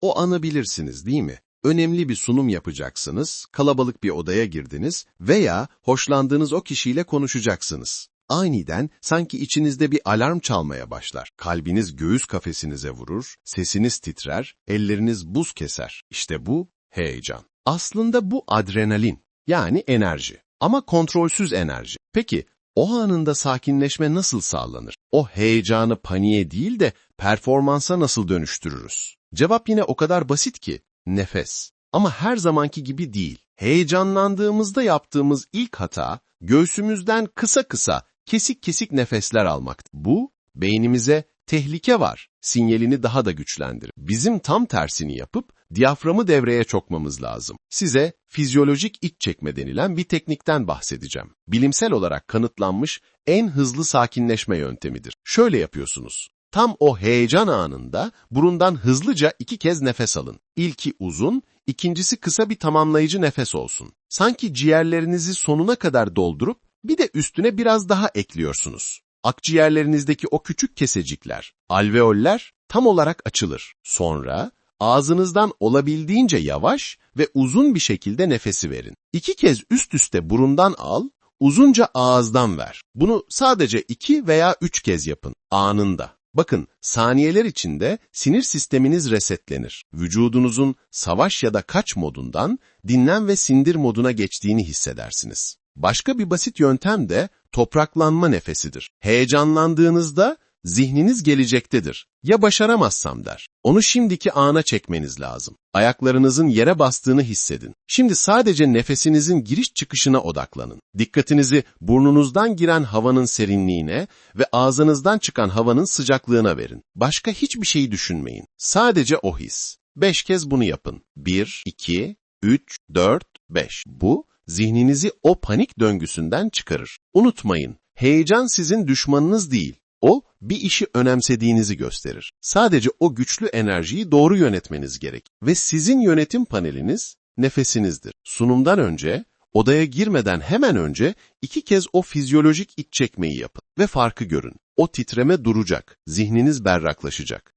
O anı bilirsiniz değil mi? Önemli bir sunum yapacaksınız, kalabalık bir odaya girdiniz veya hoşlandığınız o kişiyle konuşacaksınız. Aniden sanki içinizde bir alarm çalmaya başlar. Kalbiniz göğüs kafesinize vurur, sesiniz titrer, elleriniz buz keser. İşte bu heyecan. Aslında bu adrenalin, yani enerji. Ama kontrolsüz enerji. Peki, o anında sakinleşme nasıl sağlanır? O heyecanı paniğe değil de performansa nasıl dönüştürürüz? Cevap yine o kadar basit ki, nefes. Ama her zamanki gibi değil. Heyecanlandığımızda yaptığımız ilk hata, göğsümüzden kısa kısa, kesik kesik nefesler almaktı. Bu, beynimize tehlike var sinyalini daha da güçlendirir. Bizim tam tersini yapıp diyaframı devreye çokmamız lazım. Size fizyolojik iç çekme denilen bir teknikten bahsedeceğim. Bilimsel olarak kanıtlanmış en hızlı sakinleşme yöntemidir. Şöyle yapıyorsunuz. Tam o heyecan anında burundan hızlıca iki kez nefes alın. İlki uzun, ikincisi kısa bir tamamlayıcı nefes olsun. Sanki ciğerlerinizi sonuna kadar doldurup bir de üstüne biraz daha ekliyorsunuz. Akciğerlerinizdeki o küçük kesecikler, alveoller tam olarak açılır. Sonra ağzınızdan olabildiğince yavaş ve uzun bir şekilde nefesi verin. İki kez üst üste burundan al, uzunca ağızdan ver. Bunu sadece iki veya üç kez yapın, anında. Bakın, saniyeler içinde sinir sisteminiz resetlenir. Vücudunuzun savaş ya da kaç modundan dinlen ve sindir moduna geçtiğini hissedersiniz. Başka bir basit yöntem de topraklanma nefesidir. Heyecanlandığınızda zihniniz gelecektedir. Ya başaramazsam der. Onu şimdiki ana çekmeniz lazım. Ayaklarınızın yere bastığını hissedin. Şimdi sadece nefesinizin giriş çıkışına odaklanın. Dikkatinizi burnunuzdan giren havanın serinliğine ve ağzınızdan çıkan havanın sıcaklığına verin. Başka hiçbir şeyi düşünmeyin. Sadece o his. Beş kez bunu yapın. Bir, iki, üç, dört, beş. Bu, zihninizi o panik döngüsünden çıkarır. Unutmayın, heyecan sizin düşmanınız değil. O, bir işi önemsediğinizi gösterir. Sadece o güçlü enerjiyi doğru yönetmeniz gerek. Ve sizin yönetim paneliniz nefesinizdir. Sunumdan önce, odaya girmeden hemen önce iki kez o fizyolojik iç çekmeyi yapın ve farkı görün. O titreme duracak, zihniniz berraklaşacak.